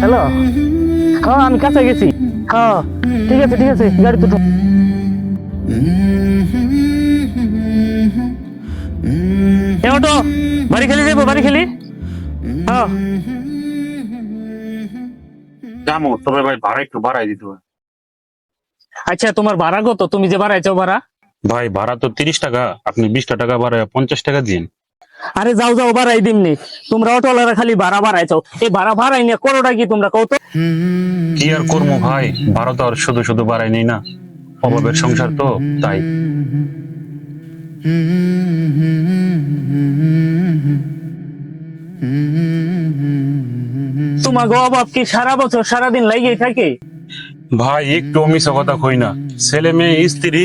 Hello হ্যাঁ আমি কাছে গেছি। হ্যাঁ ঠিক আছে ঠিক আছে, গাড়ি ওটো বাড়ি খেলি যাব, বাড়ি খেলি? হ্যাঁ জামো তবে ভাই ভাড়া একটু বাড়াই দিতে হবে। আচ্ছা তোমার ভাড়া কত? তুমি যে বাড়াইছো ভাড়া? ভাই ভাড়া তো তিরিশ টাকা। আপনি বিশটা টাকা বাড়ায় পঞ্চাশ টাকা দিন আরে যাও যাও বাড়াই দিমনি তোমরা অটোওয়ালারা খালি ভাড়া বাড়াইছো। এই ভাড়া ভাড়াই নিয়ে করোটা কি তোমরা কত কি আর করব ভাই? ভাড়া তো আর শুধু শুধু বাড়াই নেই না। অভাবের সংসার তো তাই। তোমার অভাব কি সারা বছর সারাদিন লাগিয়ে থাকে? ভাই একটু মিশা কথা কই না। ছেলে মেয়ে স্ত্রী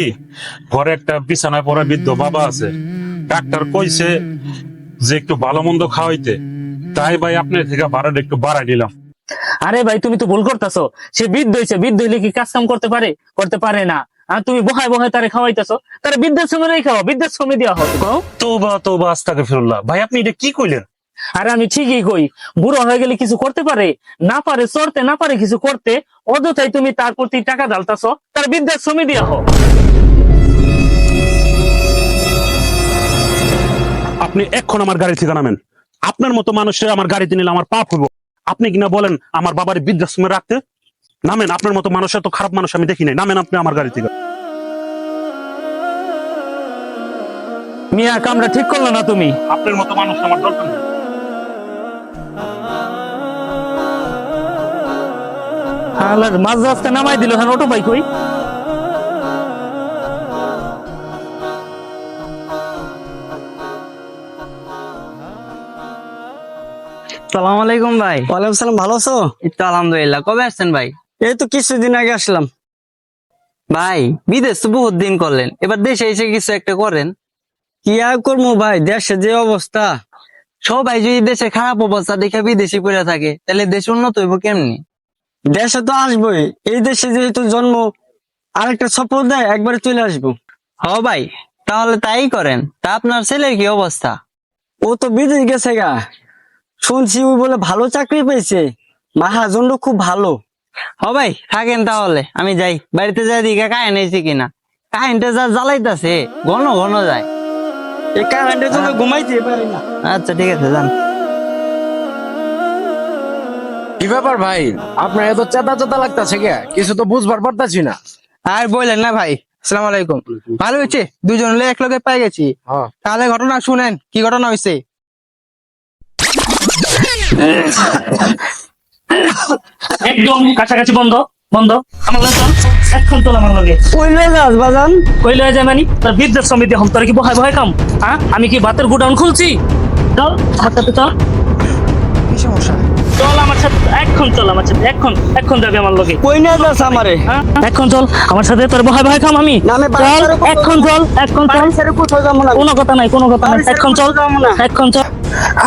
ঘরে একটা বিছানায় পড়া বৃদ্ধ বাবা আছে। ডাক্তার কইছে যে একটু ভালো মন্দ খাওয়াইতে। তাই ভাই আপনার থেকে ভাড়াটা একটু বাড়াই দিলাম আরে ভাই তুমি তো ভুল করতেছো। সে বৃদ্ধ হয়েছে বৃদ্ধ হইলে কি কাজ কাম করতে পারে? করতে পারে না। আর তুমি বহায় বহায় তারে খাওয়াইতেছো। তারে বৃদ্ধাশ্রমে রেখে খাও বৃদ্ধাশ্রমে দেওয়া হোক। তোবা তোবা আস্তাকে ফিরুল্লাহ ভাই আপনি এটা কি কইলেন? আরে আমি ঠিকই কই। বুড়ো হয়ে গেলে কিছু করতে পারে? না পারে চড়তে না পারে কিছু করতে অযথাই তুমি তার প্রতি টাকা ঢালতাছো তার বৃদ্ধাশ্রমে দেওয়া হোক। আপনি এক্ষণ আমার গাড়ি থেকে নামেন আপনার মতো মানুষের আমার গাড়িতে নিলে আমার পাপ হইব। আপনি কিনা বলেন আমার বাবার বৃদ্ধাশ্রমে রাখতে? নামেন আপনার মতো মানুষের তো খারাপ মানুষ আমি দেখি নাই। নামেন আপনি আমার গাড়ি থেকে মিয়া কামরা ঠিক করল না তুমি? আপনার মতো মানুষ আমার দরকার আল্লাহ মাঝ রাস্তা নামাই দিল হ্যাঁ অটো ভাই কই? সালাম আলাইকুম ভাই। ওয়ালাইকুম সালাম ভালো আছো? এই তো আলহামদুলিল্লাহ কবে আসছেন ভাই? এই তো কিছুদিন আগে আসলাম। ভাই বিদেশ তো বহুত দিন করলেন এবার দেশে এসে কিছু একটা করেন। কি আর করব ভাই দেশে যে অবস্থা। সবাই যদি দেশে খারাপ অবস্থা দেখে বিদেশি পড়ে থাকে তাহলে দেশ উন্নত হইব কেমনি? দেশে তো আসবোই। এই দেশে যেহেতু জন্ম আরেকটা সফর দেয় একবারে চলে আসব। হ ভাই তাহলে তাই করেন। তা আপনার ছেলের কি অবস্থা? ও তো বিদেশ গেছে গা। শুনছি ওই বলে ভালো চাকরি পেয়েছে। মাহাজনটা খুব ভালো। হ ভাই থাকেন তাহলে। আমি যাই। বাড়িতে যাই দিকে কাহিন এসেছি কিনা। কাহিনটা যা জ্বালাইতাছে ঘন ঘন যায়। এই জন্য ঘুমাইতে পারি না। আচ্ছা ঠিক আছে যান। কি ব্যাপার ভাই? আপনার এত চাঁদা চাঁদা লাগতেছে কে? কিছু তো বুঝবার পারতাছি না। আর বললেন না ভাই সালাম আলাইকুম। ভালো হয়েছে? দুজন এক লগে পাই গেছি। হ্যাঁ। তাহলে ঘটনা শুনেন কি ঘটনা হয়েছে? একদম কাছাকাছি বন্ধ বন্ধ। আমার লগে চল এখন চল আমার লগে। কই লয়ে যাস বাজান? কই লয়ে যায় মানি তোর বৃদ্ধাশ্রমে দিয়ে হম তোর কি বহায় বহায় কাম হ্যাঁ? আমি কি বাতের গুডাউন খুলছি? চল সাথে চল। কি সমস্যা? চল আমার সাথে এখন চল আমার সাথে এখন এখন যাবে আমার লগে। কই নিয়ে যাস আমারে? এখন চল আমার সাথে তোর বহায় বহায় খাম আমি। না, আমি বাড়ি চল এখন চল এখন চল। বাড়ি ছেড়ে কোথাও যাব না কোনো কথা নাই কোনো কথা নাই এখন চল কোথাও যাব না। এখন চল।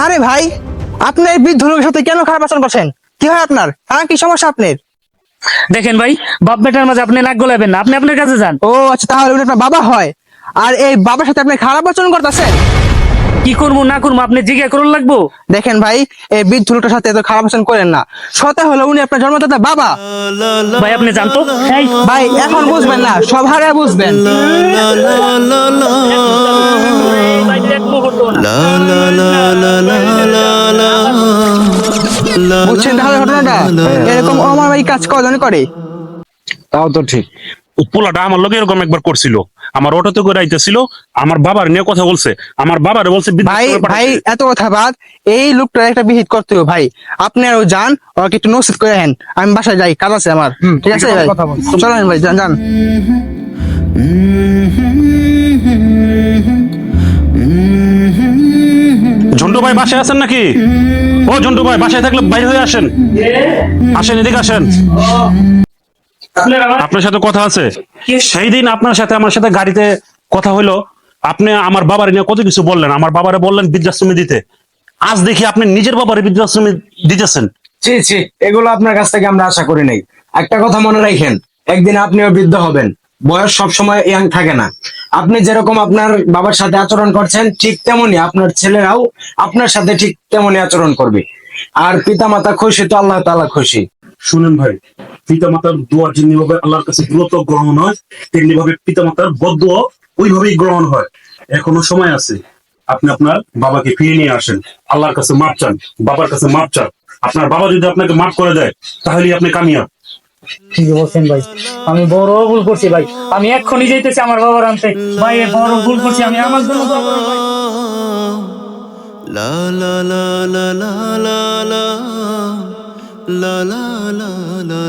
আরে ভাই আপনি এই বৃদ্ধ লোকের সাথে কেন খারাপ আচরণ করছেন? কি হয় আপনার? হ্যাঁ কি সমস্যা আপনার? দেখেন ভাই বাপ বেটার মাঝে আপনি নাক গলাবেন না আপনি আপনার কাছে যান। ও আচ্ছা তাহলে আপনার বাবা হয়। আর এই বাবার সাথে আপনি খারাপ আচরণ করতেছেন? কি করব না করব আপনি জিজ্ঞা করুন লাগবো? দেখেন ভাই এই বৃদ্ধ লোকটার সাথে এত খারাপ আচরণ করেন না। সতে হলো উনি আপনার জন্মদাতা বাবা। ভাই আপনি জানতো? এই। ভাই এখন বুঝবেন না সবার বুঝবেন। ভাই, এক মুহূর্ত না। বুঝছেন তাহলে ঘটনাটা? এরকম আমার ভাই কাজ কজন করে? তাও তো ঠিক। পোলাটা আমার লোক এরকম একবার করছিল। আমার অটোতে করে আইতেছিল আমার বাবার নিয়ে কথা বলছে। আমার বাবার বলছে ভাই ভাই এত কথা বাদ এই লোকটার একটা বিহিত করতে হবে ভাই। আপনি আরও যান ওকে একটু নসিদ করে হেন আমি বাসায় যাই কাজ আছে আমার। ঠিক আছে ভাই? চলেন ভাই যান যান। ঝন্টু ভাই বাসায় আছেন নাকি? ও ঝন্টু ভাই বাসায় থাকলে বাইরে হয়ে আসেন। আসেন এদিকে আসেন। আপনার সাথে কথা আছে। সেই দিন আপনার সাথে আমার সাথে গাড়িতে কথা হলো আপনি আমার বাবার নিয়ে কত কিছু বললেন? আমার বাবারে বললেন বৃদ্ধাশ্রমে দিতে। আজ দেখি আপনি নিজের বাবারে বৃদ্ধাশ্রমে দিতেছেন। ছি ছি এগুলো আপনার কাছ থেকে আমরা আশা করি নাই। একটা কথা মনে রাখেন একদিন আপনিও বৃদ্ধ হবেন। বয়স সব সময় ইয়াং থাকে না। আপনি যেরকম আপনার বাবার সাথে আচরণ করছেন ঠিক তেমনি আপনার ছেলেরাও আপনার সাথে ঠিক তেমনি আচরণ করবে। আর পিতা মাতা খুশি তো আল্লাহ তাআলা খুশি। শুনুন ভাই পিতা মাতার দোয়া যেমনি ভাবে আল্লাহর কাছে দ্রুত গ্রহণ হয় তেমনি ভাবে পিতা মাতার বদ্ধ ওইভাবেই গ্রহণ হয় এখনও সময় আছে আপনি আপনার বাবাকে ফিরিয়ে নিয়ে আসেন আল্লাহর কাছে মাপ চান বাবার কাছে মাপ চান আপনার বাবা যদি আপনাকে মাফ করে দেয় তাহলেই আপনি কামিয়াব ঠিক বলছেন ভাই আমি বড় ভুল করছি ভাই আমি এক্ষুনি যাইতেছি আমার বাবার আনতে ভাই বড় ভুল করছি আমি আমার জন্য ভাই। La la la la la la la